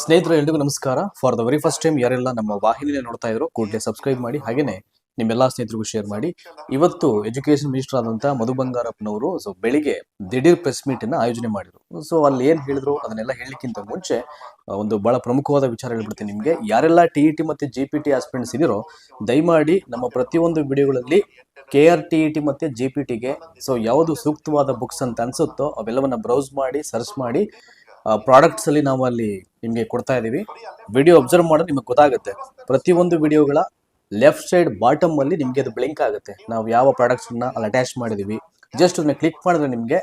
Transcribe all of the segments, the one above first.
ಸ್ನೇಹಿತರೆ ಎಲ್ರಿಗೂ ನಮಸ್ಕಾರ. For the very first time ಯಾರೆಲ್ಲ ನಮ್ಮ ವಾಹಿನಿಯಲ್ಲಿ ನೋಡ್ತಾ ಇದ್ರು, ಕೂಡಲೇ ಸಬ್ಸ್ಕ್ರೈಬ್ ಮಾಡಿ. ಹಾಗೇನೆ ನಿಮ್ಮೆಲ್ಲಾ ಸ್ನೇಹಿತರಿಗೂ ಶೇರ್ ಮಾಡಿ. ಇವತ್ತು ಎಜುಕೇಶನ್ ಮಿನಿಸ್ಟರ್ ಆದಂತ ಮಧು ಬಂಗಾರಪ್ಪನವರು ಸೊ ಬೆಳಿಗ್ಗೆ ದಿಢೀರ್ ಪ್ರೆಸ್ ಮೀಟ್ ಅನ್ನ ಆಯೋಜನೆ ಮಾಡಿದ್ರು. ಸೊ ಅಲ್ಲಿ ಏನ್ ಹೇಳಿದ್ರು, ಅದನ್ನೆಲ್ಲ ಹೇಳಲಿಕ್ಕಿಂತ ಮುಂಚೆ ಒಂದು ಬಹಳ ಪ್ರಮುಖವಾದ ವಿಚಾರ ಹೇಳ್ಬಿಡ್ತೀನಿ ನಿಮ್ಗೆ. ಯಾರೆಲ್ಲ ಟಿ ಇ ಟಿ ಮತ್ತೆ ಜಿ ಪಿ ಟಿ ಆಸ್ಪಿರೆಂಟ್ಸ್ ಇದಿರೋ, ದಯಮಾಡಿ ನಮ್ಮ ಪ್ರತಿಯೊಂದು ವಿಡಿಯೋಗಳಲ್ಲಿ K R T E T ಮತ್ತೆ ಜಿ ಪಿ ಟಿಗೆ ಸೊ ಯಾವುದು ಸೂಕ್ತವಾದ ಬುಕ್ಸ್ ಅಂತ ಅನ್ಸುತ್ತೋ, ಅವೆಲ್ಲವನ್ನ ಬ್ರೌಸ್ ಮಾಡಿ ಸರ್ಚ್ ಮಾಡಿ. ಪ್ರಾಡಕ್ಟ್ಸ್ ಅಲ್ಲಿ ನಾವು ಅಲ್ಲಿ ನಿಮಗೆ ಕೊಡ್ತಾ ಇದೀವಿ. ವಿಡಿಯೋ ಅಬ್ಸರ್ವ್ ಮಾಡೋದು ನಿಮಗೆ ಗೊತ್ತಾಗುತ್ತೆ. ಪ್ರತಿಯೊಂದು ವಿಡಿಯೋಗಳ ಲೆಫ್ಟ್ ಸೈಡ್ ಬಾಟಮ್ ಅಲ್ಲಿ ನಿಮಗೆ ಅದು ಬ್ಲಿಂಕ್ ಆಗುತ್ತೆ. ನಾವು ಯಾವ ಪ್ರಾಡಕ್ಟ್ಸ್ ಅನ್ನ ಅಲ್ಲಿ ಅಟ್ಯಾಚ್ ಮಾಡಿದೀವಿ. ಜಸ್ಟ್ ಅದನ್ನ ಕ್ಲಿಕ್ ಮಾಡಿದ್ರೆ ನಿಮಗೆ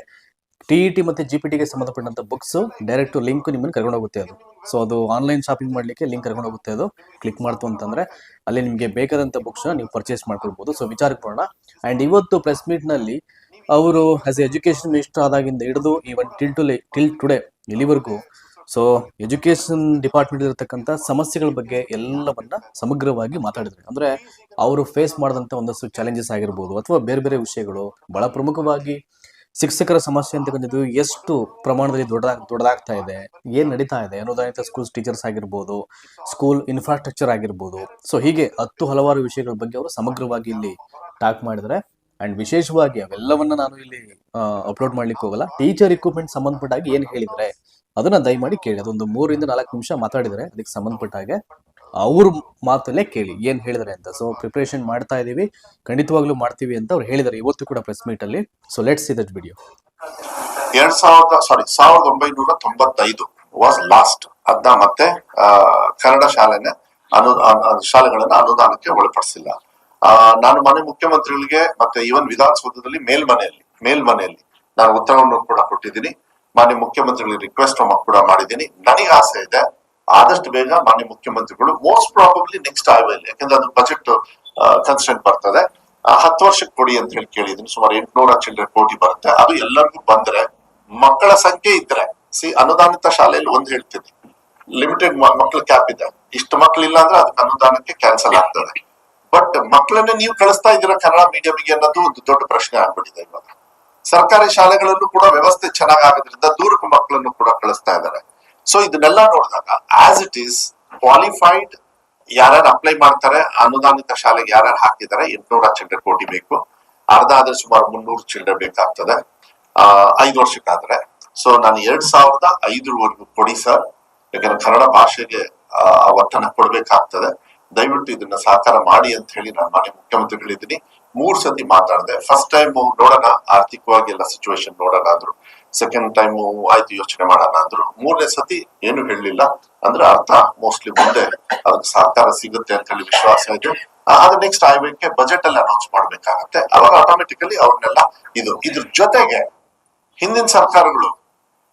ಟಿ ಇ ಟಿ ಮತ್ತೆ ಜಿ ಪಿ ಟಿಗೆ ಸಂಬಂಧಪಟ್ಟಂತ ಬುಕ್ಸ್ ಡೈರೆಕ್ಟ್ ಲಿಂಕ್ ನಿಮ್ಮನ್ನು ಕರ್ಕೊಂಡು ಹೋಗುತ್ತೆ ಅದು. ಸೊ ಅದು ಆನ್ಲೈನ್ ಶಾಪಿಂಗ್ ಮಾಡ್ಲಿಕ್ಕೆ ಲಿಂಕ್ ಕರ್ಕೊಂಡೋಗುತ್ತೆ ಅದು. ಕ್ಲಿಕ್ ಮಾಡ್ತು ಅಂತಂದ್ರೆ ಅಲ್ಲಿ ನಿಮಗೆ ಬೇಕಾದಂತ ಬುಕ್ಸ್ ನೀವು ಪರ್ಚೇಸ್ ಮಾಡ್ಕೊಳ್ಬಹುದು ಸೊ ವಿಚಾರಕ್ಕೆ ಬರೋಣ. ಅಂಡ್ ಇವತ್ತು ಪ್ರೆಸ್ ಮೀಟ್ನಲ್ಲಿ ಅವರು ಆಸ್ ಎಜುಕೇಶನ್ ಮಿನಿಸ್ಟರ್ ಆದಾಗಿಂದ ಹಿಡಿದು even till to till today ಇಲ್ಲಿವರೆಗೂ. ಸೊ ಎಜುಕೇಶನ್ ಡಿಪಾರ್ಟ್ಮೆಂಟ್ ಇರತಕ್ಕಂಥ ಸಮಸ್ಯೆಗಳ ಬಗ್ಗೆ ಎಲ್ಲವನ್ನ ಸಮಗ್ರವಾಗಿ ಮಾತಾಡಿದ್ರು ಅಂದ್ರೆ ಅವರು ಫೇಸ್ ಮಾಡಿದಂತ ಒಂದಷ್ಟು ಚಾಲೆಂಜಸ್ ಆಗಿರ್ಬೋದು ಅಥವಾ ಬೇರೆ ಬೇರೆ ವಿಷಯಗಳು ಬಹಳ ಪ್ರಮುಖವಾಗಿ ಶಿಕ್ಷಕರ ಸಮಸ್ಯೆ ಅಂತಕ್ಕಂಥದ್ದು ಎಷ್ಟು ಪ್ರಮಾಣದಲ್ಲಿ ದೊಡ್ಡ ದೊಡ್ಡದಾಗ್ತಾ ಇದೆ ಏನ್ ನಡೀತಾ ಇದೆ ಅನುದಾನಿತ ಸ್ಕೂಲ್ಸ್ ಟೀಚರ್ಸ್ ಆಗಿರ್ಬೋದು ಸ್ಕೂಲ್ ಇನ್ಫ್ರಾಸ್ಟ್ರಕ್ಚರ್ ಆಗಿರ್ಬೋದು. ಸೊ ಹೀಗೆ ಹತ್ತು ಹಲವಾರು ವಿಷಯಗಳ ಬಗ್ಗೆ ಅವರು ಸಮಗ್ರವಾಗಿ ಇಲ್ಲಿ ಟಾಕ್ ಮಾಡಿದ್ದಾರೆ ಅಂಡ್ ವಿಶೇಷವಾಗಿ ಅವೆಲ್ಲವನ್ನ ನಾನು ಇಲ್ಲಿ ಅಪ್ಲೋಡ್ ಮಾಡ್ಲಿಕ್ಕೆ ಹೋಗಲ್ಲ. ಟೀಚರ್ ಇಕ್ವಿಪ್ಮೆಂಟ್ ಸಂಬಂಧಪಟ್ಟಾಗಿ ಏನ್ ಹೇಳಿದ್ರೆ, ಅದನ್ನ ದಯಮಾಡಿ ಕೇಳಿ. ಅದೊಂದು ಮೂರಿಂದ ನಾಲ್ಕು ನಿಮಿಷ ಮಾತಾಡಿದರೆ ಅದಕ್ಕೆ ಸಂಬಂಧಪಟ್ಟ ಹಾಗೆ ಅವ್ರ ಮಾತಲ್ಲೇ ಕೇಳಿ. ಏನ್ ಹೇಳಿದ್ರೆ ಅಂತ. ಸೊ ಪ್ರಿಪರೇಷನ್ ಮಾಡ್ತಾ ಇದೀವಿ. ಖಂಡಿತವಾಗ್ಲೂ ಮಾಡ್ತೀವಿ ಅಂತ ಅವ್ರು ಹೇಳಿದ್ದಾರೆ ಇವತ್ತು ಕೂಡ ಪ್ರೆಸ್ ಮೀಟ್ ಅಲ್ಲಿ. So let's see that video ಎರಡ್ ಸಾವಿರದ ಸಾರಿ ಸಾವಿರದ ಒಂಬೈನೂರ ತೊಂಬತ್ತೈದು ವಾಸ್ ಲಾಸ್ಟ್ ಅದನ್ನ ಮತ್ತೆ ಕನ್ನಡ ಶಾಲೆನೆ ಅನು, ಶಾಲೆಗಳನ್ನ ಅನುದಾನಕ್ಕೆ ಒಳಪಡಿಸಿಲ್ಲ. ಆ, ನಾನು ಮನೆ ಮುಖ್ಯಮಂತ್ರಿಗಳಿಗೆ ಮತ್ತೆ ಈವನ್ ವಿಧಾನಸೌಧದಲ್ಲಿ ಮೇಲ್ಮನೆಯಲ್ಲಿ ಮೇಲ್ಮನೆಯಲ್ಲಿ ನಾನು ಉತ್ತರವನ್ನು ಕೂಡ ಕೊಟ್ಟಿದ್ದೀನಿ. ಮಾನ್ಯ ಮುಖ್ಯಮಂತ್ರಿಗಳಿಗೆ ರಿಕ್ವೆಸ್ಟ್ ಕೂಡ ಮಾಡಿದ್ದೀನಿ. ನನಗೆ ಆಸೆ ಇದೆ ಆದಷ್ಟು ಬೇಗ ಮಾನ್ಯ ಮುಖ್ಯಮಂತ್ರಿಗಳು ಮೋಸ್ಟ್ ಪ್ರಾಬಬ್ಲಿ ನೆಕ್ಸ್ಟ್ ಆಯ್ವಲ್ಲಿ ಯಾಕಂದ್ರೆ ಅದು ಬಜೆಟ್ ಕನ್ಸ್ಟೆಂಟ್ ಬರ್ತದೆ. ಹತ್ತು ವರ್ಷಕ್ಕೆ ಕೊಡಿ ಅಂತ ಹೇಳಿ ಕೇಳಿದ್ದೀನಿ. ಸುಮಾರು ಎಂಟುನೂರ ಚಿಲ್ಲರೆ ಕೋಟಿ ಬರುತ್ತೆ. ಅದು ಎಲ್ಲರಿಗೂ ಬಂದ್ರೆ ಮಕ್ಕಳ ಸಂಖ್ಯೆ ಇದ್ರೆ ಸಿ ಅನುದಾನಿತ ಶಾಲೆಯಲ್ಲಿ ಒಂದು ಹೇಳ್ತೀನಿ. ಲಿಮಿಟೆಡ್ ಮಕ್ಕಳ ಕ್ಯಾಪ್ ಇದೆ. ಇಷ್ಟು ಮಕ್ಕಳಿಲ್ಲ ಅಂದ್ರೆ ಅದಕ್ಕೆ ಅನುದಾನಕ್ಕೆ ಕ್ಯಾನ್ಸಲ್ ಆಗ್ತದೆ. ಬಟ್ ಮಕ್ಕಳನ್ನ ನೀವು ಕಳಿಸ್ತಾ ಇದ್ದೀರಾ ಕನ್ನಡ ಮೀಡಿಯಂಗೆ ಅನ್ನೋದು ಒಂದು ದೊಡ್ಡ ಪ್ರಶ್ನೆ ಆಗ್ಬಿಟ್ಟಿದೆ ಇವಾಗ. ಸರ್ಕಾರಿ ಶಾಲೆಗಳಲ್ಲೂ ಕೂಡ ವ್ಯವಸ್ಥೆ ಚೆನ್ನಾಗಾಗೋದ್ರಿಂದ ದೂರಕ್ಕೆ ಮಕ್ಕಳನ್ನು ಕೂಡ ಕಳಿಸ್ತಾ ಇದ್ದಾರೆ. ಸೊ ಇದನ್ನೆಲ್ಲ ನೋಡಿದಾಗ ಆಸ್ ಇಟ್ ಈಸ್ ಕ್ವಾಲಿಫೈಡ್ ಯಾರ್ಯಾರು ಅಪ್ಲೈ ಮಾಡ್ತಾರೆ, ಅನುದಾನಿತ ಶಾಲೆಗೆ ಯಾರ್ಯಾರು ಹಾಕಿದ್ದಾರೆ, ಎಂಟ್ನೂರ ಚಿಲ್ಡ್ರೆ ಕೋಟಿ ಬೇಕು. ಅರ್ಧ ಆದ್ರೆ ಸುಮಾರು ಮುನ್ನೂರು ಚಿಲ್ಡ್ರೆ ಬೇಕಾಗ್ತದೆ. ಐದು ವರ್ಷಕ್ಕಾದ್ರೆ. ಸೊ ನಾನು ಎರಡ್ ಸಾವಿರದ ಐದರವರೆಗೂ ಕೊಡಿ ಸರ್ ಯಾಕಂದ್ರೆ ಕನ್ನಡ ಭಾಷೆಗೆ ಒತ್ತನ ಕೊಡ್ಬೇಕಾಗ್ತದೆ. ದಯವಿಟ್ಟು ಇದನ್ನ ಸಹಕಾರ ಮಾಡಿ ಅಂತ ಹೇಳಿ ನಾನು ಮಾನ್ಯ ಮುಖ್ಯಮಂತ್ರಿಗಳಿದ್ದೀನಿ. ಮೂರ್ ಸತಿ ಮಾತಾಡಿದೆ. ಫಸ್ಟ್ ಟೈಮ್ ನೋಡೋಣ ಆರ್ಥಿಕವಾಗಿ ಎಲ್ಲ ಸಿಚುವೇಶನ್ ನೋಡೋಣ ಅಂದ್ರು. ಸೆಕೆಂಡ್ ಟೈಮ್ ಆಯ್ತು ಯೋಚನೆ ಮಾಡೋಣ ಅಂದ್ರು. ಮೂರನೇ ಸತಿ ಏನು ಹೇಳಲಿಲ್ಲ. ಅಂದ್ರೆ ಅರ್ಥ ಮೋಸ್ಟ್ಲಿ ಮುಂದೆ ಅದಕ್ಕೆ ಸಹಕಾರ ಸಿಗುತ್ತೆ ಅಂತ ಹೇಳಿ ವಿಶ್ವಾಸ ಇದೆ. ಆ, ಅದು ನೆಕ್ಸ್ಟ್ ಆಯ್ಕೆ ಬಜೆಟ್ ಅಲ್ಲಿ ಅನೌನ್ಸ್ ಮಾಡ್ಬೇಕಾಗತ್ತೆ. ಅವಾಗ ಆಟೋಮೆಟಿಕಲಿ ಅವ್ರನ್ನೆಲ್ಲ ಇದು ಇದ್ರ ಜೊತೆಗೆ ಹಿಂದಿನ ಸರ್ಕಾರಗಳು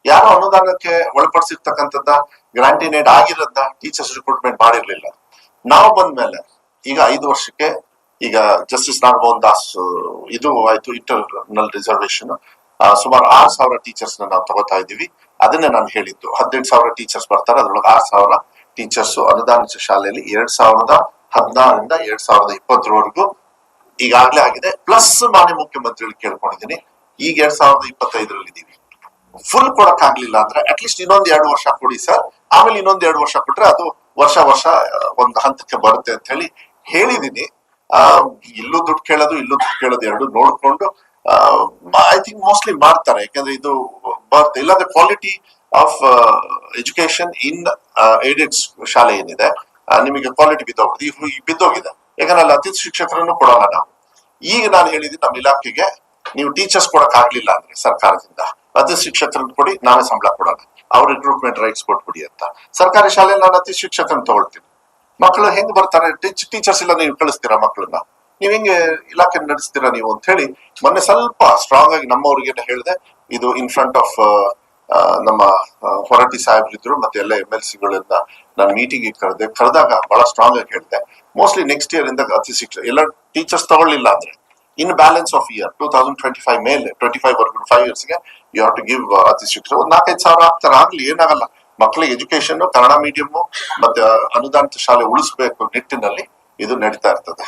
ಯಾರು ಅನುದಾನಕ್ಕೆ ಒಳಪಡಿಸಿರ್ತಕ್ಕಂಥದ್ದ ಗ್ರಾಂಟಿನೇಡ್ ಆಗಿರೋದ ಟೀಚರ್ಸ್ ರಿಕ್ರೂಟ್ಮೆಂಟ್ ಮಾಡಿರ್ಲಿಲ್ಲ. ನಾವು ಬಂದ್ಮೇಲೆ ಈಗ ಐದು ವರ್ಷಕ್ಕೆ ಈಗ ಜಸ್ಟಿಸ್ ನಾಗಭವನ್ ದಾಸ್ ಇದು ಆಯ್ತು ಇಂಟರ್ನಲ್ ರಿಸರ್ವೇಶನ್ ಸುಮಾರು ಆರ್ ಸಾವಿರ ಟೀಚರ್ಸ್ ನಾವು ತಗೋತಾ ಇದೀವಿ ಅದನ್ನೇ ನಾನು ಹೇಳಿದ್ದು. ಹದಿನೆಂಟು ಸಾವಿರ ಟೀಚರ್ಸ್ ಬರ್ತಾರೆ. ಅದ್ರೊಳಗೆ ಆರ್ ಸಾವಿರ ಟೀಚರ್ಸ್ ಅನುದಾನಿತ ಶಾಲೆಯಲ್ಲಿ ಎರಡ್ ಸಾವಿರದ ಹದಿನಾರರಿಂದ ಎರಡ್ ಸಾವಿರದ ಇಪ್ಪತ್ತರವರೆಗೂ ಈಗಾಗಲೇ ಆಗಿದೆ. ಪ್ಲಸ್ ಮಾನ್ಯ ಮುಖ್ಯಮಂತ್ರಿಗಳು ಕೇಳ್ಕೊಂಡಿದ್ದೀನಿ. ಈಗ ಎರಡ್ ಸಾವಿರದ ಇಪ್ಪತ್ತೈದರಲ್ಲಿ ಇದೀವಿ. ಫುಲ್ ಕೊಡಕ್ ಆಗ್ಲಿಲ್ಲ ಅಂದ್ರೆ ಅಟ್ಲೀಸ್ಟ್ ಇನ್ನೊಂದ್ ಎರಡು ವರ್ಷ ಕೊಡಿ ಸರ್. ಆಮೇಲೆ ಇನ್ನೊಂದ್ ಎರಡು ವರ್ಷ ಕೊಟ್ರೆ ಅದು ವರ್ಷ ವರ್ಷ ಒಂದು ಹಂತಕ್ಕೆ ಬರುತ್ತೆ ಅಂತ ಹೇಳಿ ಹೇಳಿದೀನಿ. ಆ, ಇಲ್ಲೂ ದುಡ್ಡು ಕೇಳೋದು ಇಲ್ಲೂ ದುಡ್ಡು ಕೇಳೋದು ಎರಡು ನೋಡ್ಕೊಂಡು ಐ ಥಿಂಕ್ ಮೋಸ್ಟ್ಲಿ ಮಾಡ್ತಾರೆ. ಯಾಕಂದ್ರೆ ಇದು ಬರುತ್ತೆ ಇಲ್ಲಾಂದ್ರೆ quality of education in aided ಶಾಲೆ ಏನಿದೆ ನಿಮಗೆ ಕ್ವಾಲಿಟಿ ಬಿದ್ದೋಗಿದೆ ಈ ಬಿದ್ದೋಗಿದೆ. ಯಾಕಂದ್ರೆ ಅಲ್ಲಿ ಅತಿಥಿ ಶಿಕ್ಷಕರನ್ನು ಕೊಡೋಣ ನಾವು. ಈಗ ನಾನು ಹೇಳಿದ್ದೀನಿ ನಮ್ಮ ಇಲಾಖೆಗೆ ನೀವು ಟೀಚರ್ಸ್ ಕೊಡಕ್ ಆಗ್ಲಿಲ್ಲ ಅಂದ್ರೆ ಸರ್ಕಾರದಿಂದ ಅತಿಥಿ ಶಿಕ್ಷಕರನ್ನು ಕೊಡಿ ನಾನೇ ಸಂಬಳ ಕೊಡೋಣ. ಅವ್ರ ರಿಕ್ರೂಟ್ಮೆಂಟ್ ರೈಟ್ಸ್ ಕೊಟ್ಬಿಡಿ ಅಂತ. ಸರ್ಕಾರಿ ಶಾಲೆಯಲ್ಲಿ ನಾನು ಅತಿ ಶಿಕ್ಷಕನ್ ತಗೊಳ್ತೀನಿ. ಮಕ್ಕಳು ಹೆಂಗ್ ಬರ್ತಾರೆ? ಟೀಚರ್ಸ್ ಇಲ್ಲ, ನೀವು ಕಳಿಸ್ತೀರಾ ಮಕ್ಕಳನ್ನ? ನೀವ್ ಹೆಂಗೆ ಇಲಾಖೆ ನಡೆಸ್ತೀರಾ ನೀವು ಅಂತ ಹೇಳಿ ಮೊನ್ನೆ ಸ್ವಲ್ಪ ಸ್ಟ್ರಾಂಗ್ ಆಗಿ ನಮ್ಮವ್ರಿಗೆ ಹೇಳಿದೆ. ಇದು ಇನ್ ಫ್ರಂಟ್ ಆಫ್ ನಮ್ಮ ಹೊರಟಿ ಸಾಹೇಬ್ ಸಾಹೇಬ್ರಿದ್ರು ಮತ್ತೆ ಎಲ್ಲ ಎಂ ಎಲ್ ಸಿಗಳಿಂದ ನಾನು ಮೀಟಿಂಗ್ ಕರೆದೆ. ಕರೆದಾಗ ಬಹಳ ಸ್ಟ್ರಾಂಗ್ ಆಗಿ ಹೇಳಿದೆ. ಮೋಸ್ಟ್ಲಿ ನೆಕ್ಸ್ಟ್ ಇಯರ್ ಇಂದ ಅತಿ ಶಿಕ್ಷಕ ಎಲ್ಲ ಟೀಚರ್ಸ್ ತಗೊಳ್ಳಿಲ್ಲ ಅಂದ್ರೆ. In balance of year two thousand twenty five ಮೇಲೆ ಟ್ವೆಂಟಿ ಫೈವ್ ವರ್ಗು ಫೈವ್ ಇಯರ್ಸ್ಗೆ ಯು ಹ್ಯಾವ್ ಟು ಗಿವ್ ಅತಿ ಶಿಕ್ಷಣ ಒಂದು ನಾಲ್ಕೈದು ಸಾವಿರ ಆಗ್ತಾರೆ ಆಗ್ಲಿ, ಏನಾಗಲ್ಲ. ಮಕ್ಕಳಿಗೆ ಎಜುಕೇಶನ್ ಕನ್ನಡ ಮೀಡಿಯಂ ಮತ್ತೆ ಅನುದಾನಿತ ಶಾಲೆ ಉಳಿಸಬೇಕು ನಿಟ್ಟಿನಲ್ಲಿ ಇದು ನಡೀತಾ ಇರ್ತದೆ.